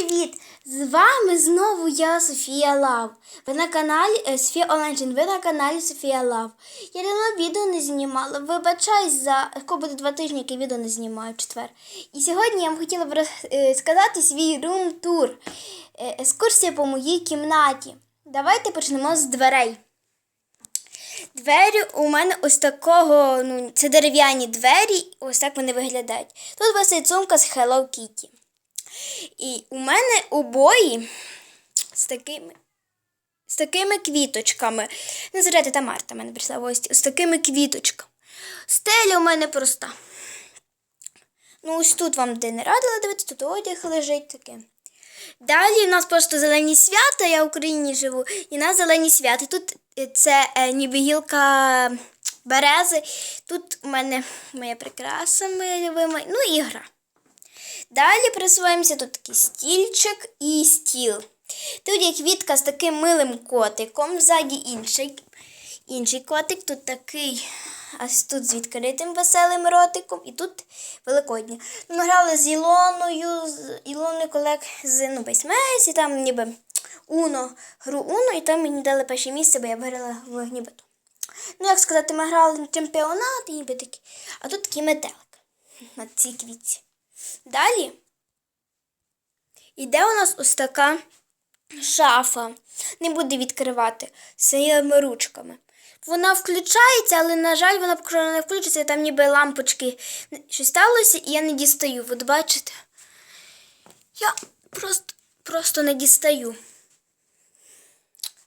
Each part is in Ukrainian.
привіт! З вами знову я, Софія Лав. Ви на каналі е, Софія Оленчин, ви на каналі Софія Лав. Я давно відео не знімала. Вибачаюсь за буде два тижні, яке відео не знімаю четвер. І сьогодні я вам хотіла б розказати свій рум-тур. Е, Екскурсія по моїй кімнаті. Давайте почнемо з дверей. Двері у мене ось такого, ну, це дерев'яні двері, ось так вони виглядають. Тут висить сумка з Hello Kitty. І у мене обої з такими з такими квіточками. Не зрете, та Марта мене прийшла в гості. З такими квіточками. Стеля у мене проста. Ну, ось тут вам де не радила дивитися, тут одяг лежить таке. Далі у нас просто зелені свята, я в Україні живу, і у нас зелені свята. Тут е, це е, ніби гілка берези. Тут у мене моя прикраса, моя любима, ну і гра. Далі присуваємося тут такий стільчик і стіл. Тут є квітка з таким милим котиком, ззаді інший, інший котик, тут такий, а тут з відкритим веселим ротиком, і тут великодня. Ми грали з Ілоною, з Ілоною колег з ну, Бейсмейс, і там ніби Уно, гру Уно, і там мені дали перше місце, бо я виграла в нібито. Ну, як сказати, ми грали на чемпіонат і ніби такі. А тут такий метелик на цій квітці. Далі іде у нас ось така шафа. Не буде відкривати своїми ручками. Вона включається, але, на жаль, вона не включиться, там ніби лампочки щось сталося, і я не дістаю. От бачите? Я просто, просто не дістаю.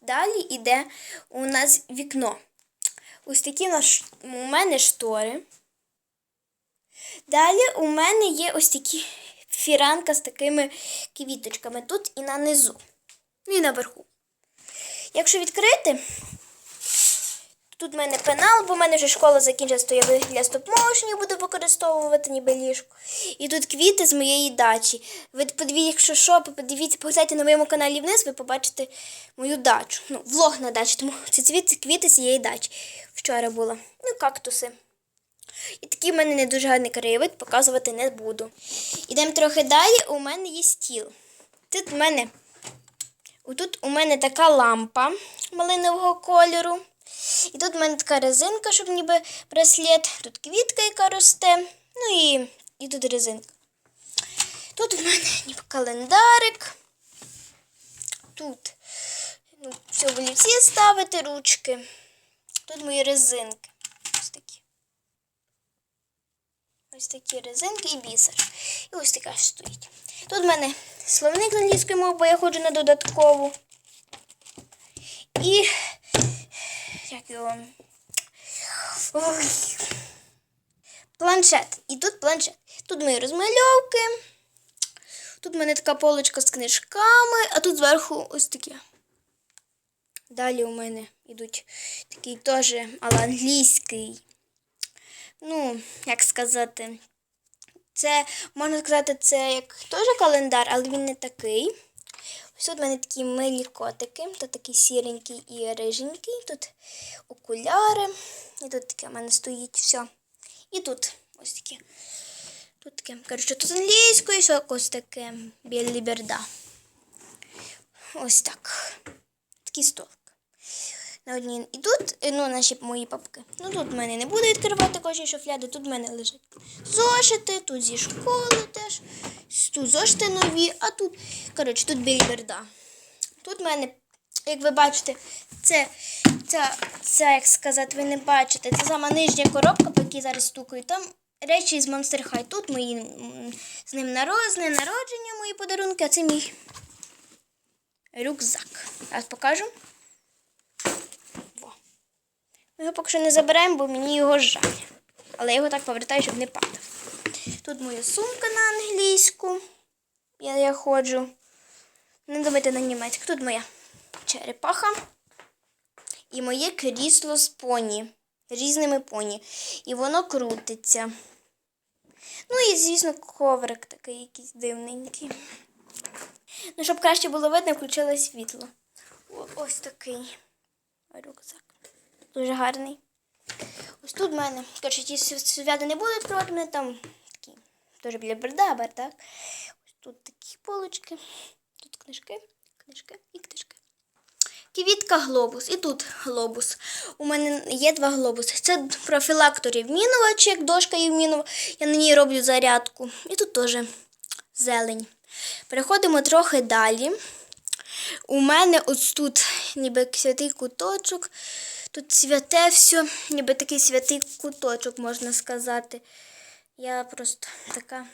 Далі йде у нас вікно. Ось такі у мене штори. Далі у мене є ось такі фіранка з такими квіточками тут і на низу, і наверху. Якщо відкрити, тут в мене пенал, бо в мене вже школа закінчилась, то я для стоп-моушенів буду використовувати ніби ліжко. І тут квіти з моєї дачі. Ви подивіться, якщо що, подивіться, поглядайте на моєму каналі вниз, ви побачите мою дачу. Ну, влог на дачі, тому це квіти з цієї дачі. Вчора було. Ну, кактуси. І такий в мене не дуже гарний краєвид, показувати не буду. Ідемо трохи далі, у мене є стіл. Тут у мене тут у мене така лампа малинового кольору. І тут у мене така резинка, щоб ніби браслет. Тут квітка, яка росте. Ну і і тут резинка. Тут у мене ніби календарик. Тут ну, все волівці ставити ручки. Тут мої резинки. Ось такі. Ось такі резинки і бісер. І ось така ж стоїть. Тут в мене словник з англійської мови, бо я ходжу на додаткову. І як його. Ой. Планшет. І тут планшет. Тут мої розмальовки. Тут в мене така полочка з книжками, а тут зверху ось такі. Далі у мене йдуть такий теж, але англійський ну, як сказати, це, можна сказати, це як теж календар, але він не такий. Ось тут в мене такі милі котики, тут такий сіренький і риженький, тут окуляри. І тут таке в мене стоїть все. І тут ось таке. Тут таке, коротше, тут англійською, все ось таке білі берда. Ось так. Такий стол на одній. І тут ну, наші мої папки. Ну тут в мене не буду відкривати кожні шуфляди, тут в мене лежать зошити, тут зі школи теж, тут зошити нові, а тут, коротше, тут більберда. Тут в мене, як ви бачите, це, це, це, як сказати, ви не бачите, це сама нижня коробка, по якій зараз стукаю. Там речі з Monster High. Тут мої з ним народження, народження мої подарунки, а це мій рюкзак. Зараз покажу. Ми його поки що не забираємо, бо мені його жаль. Але я його так повертаю, щоб не падав. Тут моя сумка на англійську. Я я ходжу. Не думайте на німецьку. Тут моя черепаха. І моє крісло з поні. Різними поні. І воно крутиться. Ну і, звісно, коврик такий якийсь дивненький. Ну, щоб краще було видно, включила світло. О, ось такий рюкзак. Дуже гарний. Ось тут в мене, коротше, ті святи не будуть відкривати, мене там такі, теж біля берда, бардак. Тут такі полочки, тут книжки, книжки і книжки. Квітка глобус. І тут глобус. У мене є два глобуси. Це профілактор Євмінова, чи як дошка Євмінова. Я на ній роблю зарядку. І тут теж зелень. Переходимо трохи далі. У мене ось тут ніби святий куточок. Тут святе все, ніби такий святий куточок, можна сказати. Я просто така.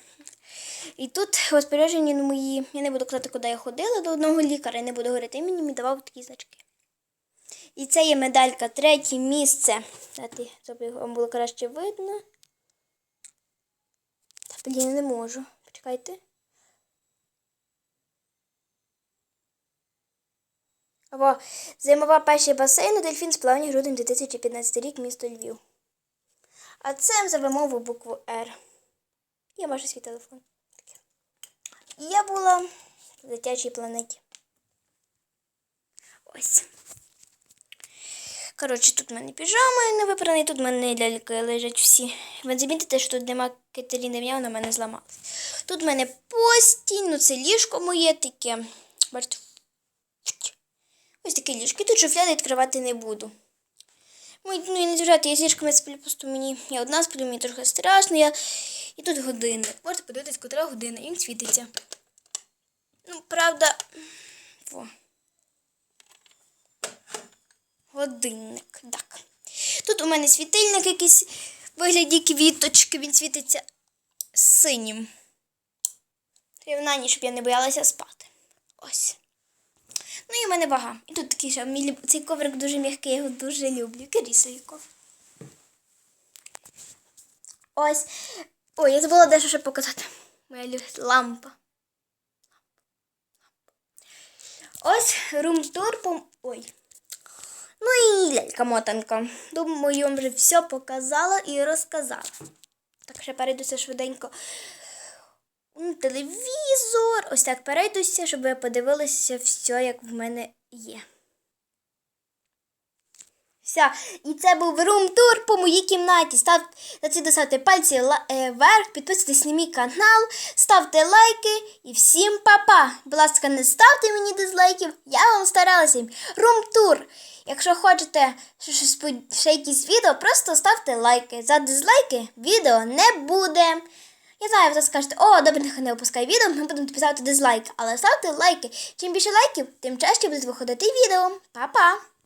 І тут розпоряджені мої. Я не буду казати, куди я ходила до одного лікаря, я не буду говорити, він мені давав такі значки. І це є медалька третє місце. Дайте, щоб вам було краще видно. Та блін, не можу. Почекайте. Або зимова перший басейн, дельфін сплавні грудень 2015 рік, місто Львів. А це за вимову букву Р. Я бачу свій телефон. І я була в дитячій планеті. Ось. Коротше, тут в мене піжама не випраний, тут в мене ляльки лежать всі. Ви замітите, що тут нема Катерини вона в мене зламалась. Тут в мене постінь, ну це ліжко моє таке. Бачите, Ось таке ліжко. І тут шуфляди відкривати не буду. Мої, ну, і не зважайте, я з ліжками сплю, просто мені. Я одна сплю, мені трохи страшно. Я... І тут годинник. Можете подивитись, котра година, і він світиться. Ну, правда. Во. Годинник. Так. Тут у мене світильник якийсь в вигляді квіточки, він світиться синім. Ніч, щоб я не боялася спати. Ось. Ну і в мене вага. І тут такий ще мій цей коврик дуже м'який, я його дуже люблю. Керісовий коврик. Ось. Ой, я забула дещо ще показати. Моя лю- лампа. Ось рум-тур по... Ой. Ну і лялька-мотанка. Думаю, я вам вже все показала і розказала. Так, ще перейдуся швиденько. Телевізор. Ось так перейдуся, щоб ви подивилися все, як в мене є. Все. І це був рум-тур по моїй кімнаті. Ставте, ставте пальці ла- е, вверх, підписуйтесь на мій канал, ставте лайки і всім па-па. Будь ласка, не ставте мені дизлайків, я вам старалася. Рум-тур. Якщо хочете щось ще якісь відео, просто ставте лайки. За дизлайки відео не буде. Я знаю, ви скажете, о, добре, нехай не випускай відео, ми будемо писати дизлайки. Але ставте лайки. Чим більше лайків, тим чаще будуть виходити відео. Па-па!